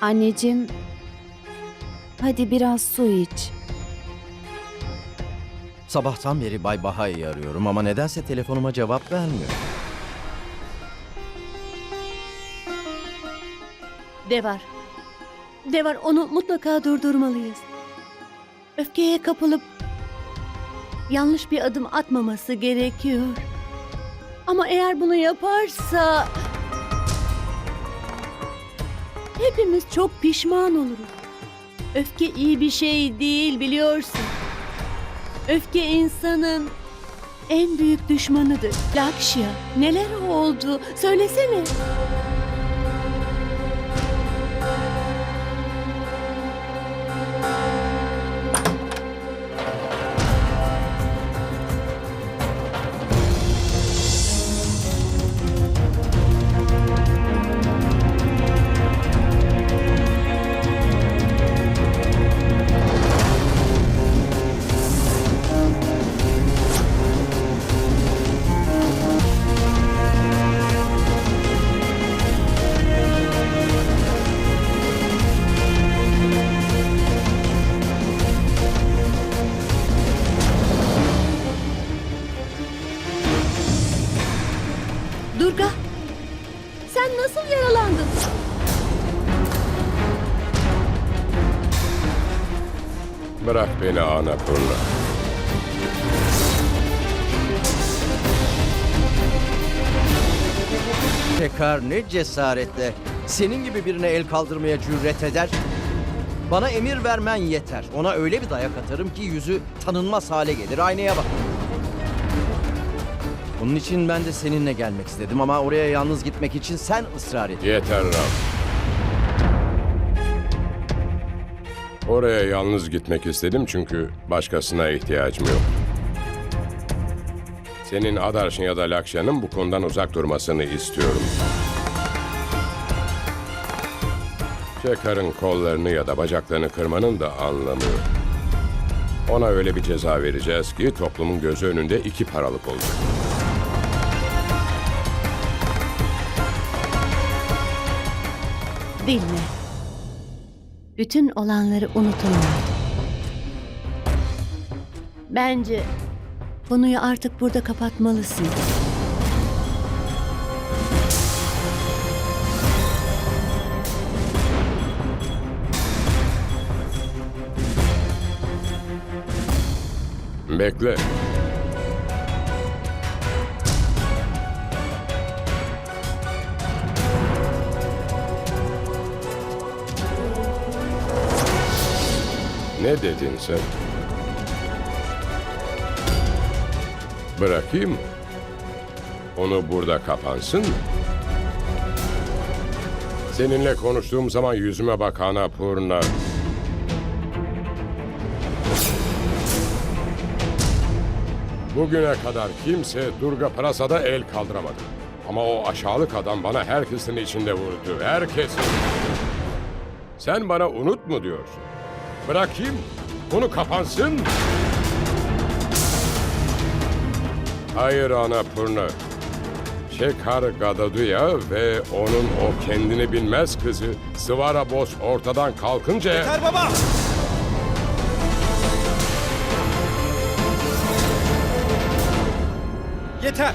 Anneciğim, hadi biraz su iç. Sabahtan beri Bay Baha'yı arıyorum ama nedense telefonuma cevap vermiyor. Devar. Devar onu mutlaka durdurmalıyız. Öfkeye kapılıp yanlış bir adım atmaması gerekiyor. Ama eğer bunu yaparsa hepimiz çok pişman oluruz. Öfke iyi bir şey değil biliyorsun. Öfke insanın en büyük düşmanıdır. Lakşya, neler oldu? Söylesene. Sen nasıl yaralandın? Bırak beni Annapurna. Tekrar ne cesaretle senin gibi birine el kaldırmaya cüret eder. Bana emir vermen yeter. Ona öyle bir dayak atarım ki yüzü tanınmaz hale gelir. Aynaya bak. Bunun için ben de seninle gelmek istedim ama oraya yalnız gitmek için sen ısrar ettin. Yeter Ram. Oraya yalnız gitmek istedim çünkü başkasına ihtiyacım yok. Senin Adarşın ya da Lakşa'nın bu konudan uzak durmasını istiyorum. Şekar'ın kollarını ya da bacaklarını kırmanın da anlamı yok. Ona öyle bir ceza vereceğiz ki toplumun gözü önünde iki paralık olacak. Dinle. Bütün olanları unutun. Bence konuyu artık burada kapatmalısın. Bekle. Ne dedin sen? Bırakayım? Onu burada kapansın mı? Seninle konuştuğum zaman yüzüme bak Annapurna. Bugüne kadar kimse Durga Prasa'da el kaldıramadı. Ama o aşağılık adam bana herkesin içinde vurdu. Herkesin. Sen bana unut mu diyorsun? Bırakayım. Bunu kapansın. Hayır Annapurna. Şekar Gadaduya ve onun o kendini bilmez kızı Sıvara Boz ortadan kalkınca... Yeter baba! Yeter!